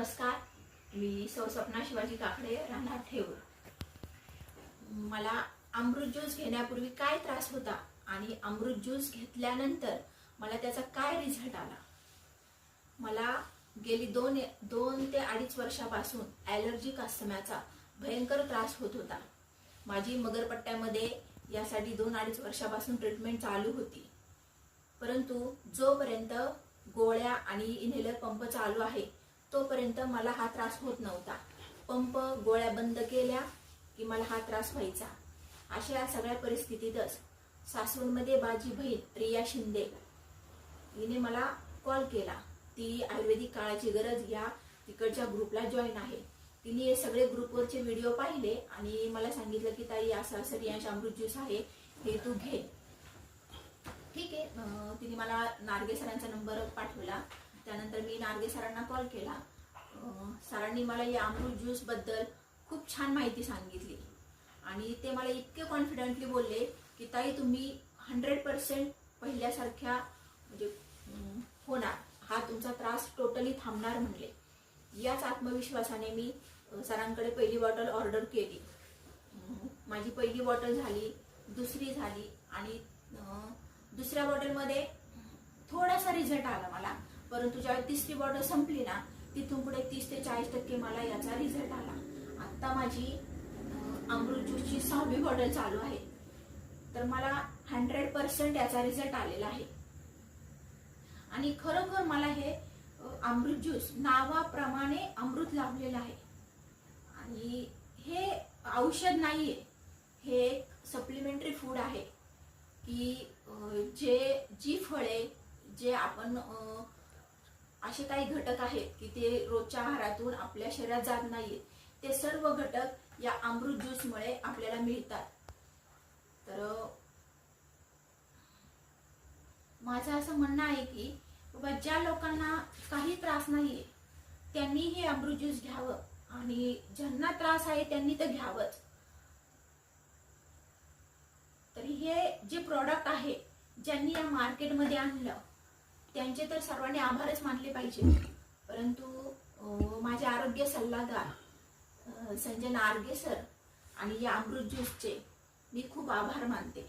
नमस्कार. मी सौ सपना शिवाजी काकडे राहणार ठेऊर मला अमृत ज्यूस घेण्यापूर्वी काय त्रास होता आणि अमृत ज्यूस घेतल्यानंतर मला त्याचा काय रिझल्ट आला? मला गेली दोन दोन ते अडीच वर्षापासून ॲलर्जिक अस्थम्याचा भयंकर त्रास होत होता. माझी मगरपट्ट्यामध्ये यासाठी दोन अडीच वर्षापासून ट्रीटमेंट चालू होती. परंतु जोपर्यंत गोळ्या आणि इन्हेलर पंप चालू आहे तोपर्यंत मला हा त्रास होत नव्हता. पंप गोळ्या बंद केल्या की मला हा त्रास व्हायचा. अशा सगळ्या परिस्थितीतच सासवडमध्ये माझी बहीण रिया शिंदे हिने मला कॉल केला. ती आयुर्वेदिक काळाची गरज या तिकडच्या ग्रुपला जॉईन आहे. तिने हे सगळे ग्रुपवरचे व्हिडिओ पाहिले आणि मला सांगितलं की ताई असं असं रियांश अमृत ज्यूस आहे हे तू घे. ठीक आहे तिने मला नारगे सरांचा नंबर पाठवला. त्यानंतर मी नारगे सरांना कॉल. केला सरांनी मला या अमृत ज्यूसबद्दल खूप छान माहिती सांगितली. आणि ते मला इतके कॉन्फिडंटली बोलले की ताई तुम्ही हंड्रेड पर्सेंट पहिल्यासारख्या म्हणजे होणार हा तुमचा त्रास टोटली थांबणार म्हणले. याच आत्मविश्वासाने मी सरांकडे पहिली बॉटल ऑर्डर केली. माझी पहिली बॉटल झाली दुसरी झाली आणि दुसऱ्या बॉटलमध्ये थोडासा रिझल्ट आला मला. परंतु ज्यावेळी तिसरी बॉर्डर संपली ना तिथून पुढे तीस ते चाळीस टक्के मला याचा रिझल्ट आला. आता माझी अमृत ज्यूसची सहावी बॉर्डर चालू आहे. तर मला हंड्रेड पर्सेंट याचा रिझल्ट आलेला आहे. आणि खरोखर मला हे अमृत ज्यूस नावाप्रमाणे अमृत लाभलेलं आहे. आणि हे औषध नाही आहे हे एक सप्लिमेंटरी फूड आहे. की जे जी फळे जे आपण असे काही घटक आहेत की ते रोजच्या आहारातून आपल्या शरीरात जात नाहीये ते सर्व घटक या अमृत ज्यूसमुळे आपल्याला मिळतात. तर माझं असं म्हणणं आहे की बाबा ज्या लोकांना काही त्रास नाहीये त्यांनी हे अमृत ज्यूस घ्यावं आणि ज्यांना त्रास आहे त्यांनी तर घ्यावंच. तर हे जे प्रॉडक्ट आहे ज्यांनी या मार्केटमध्ये आणलं त्यांचे तर सर्वांनी आभारच मानले पाहिजे. परंतु माझे आरोग्य सल्लागार संजय नारगे सर आणि या अमृत ज्यूसचे मी खूप आभार मानते.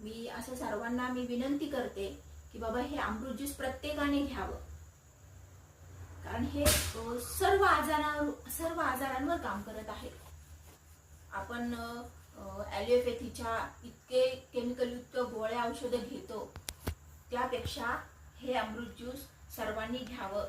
मी असं सर्वांना मी विनंती करते की बाबा हे अमृत ज्यूस प्रत्येकाने घ्यावं. कारण हे सर्व आजारावर सर्व आजारांवर काम करत आहे. आपण ॲलिओपॅथीच्या इतके केमिकलयुक्त गोळ्या औषधं घेतो. त्यापेक्षा हे अमृत ज्यूस सर्वांनी घ्यावं.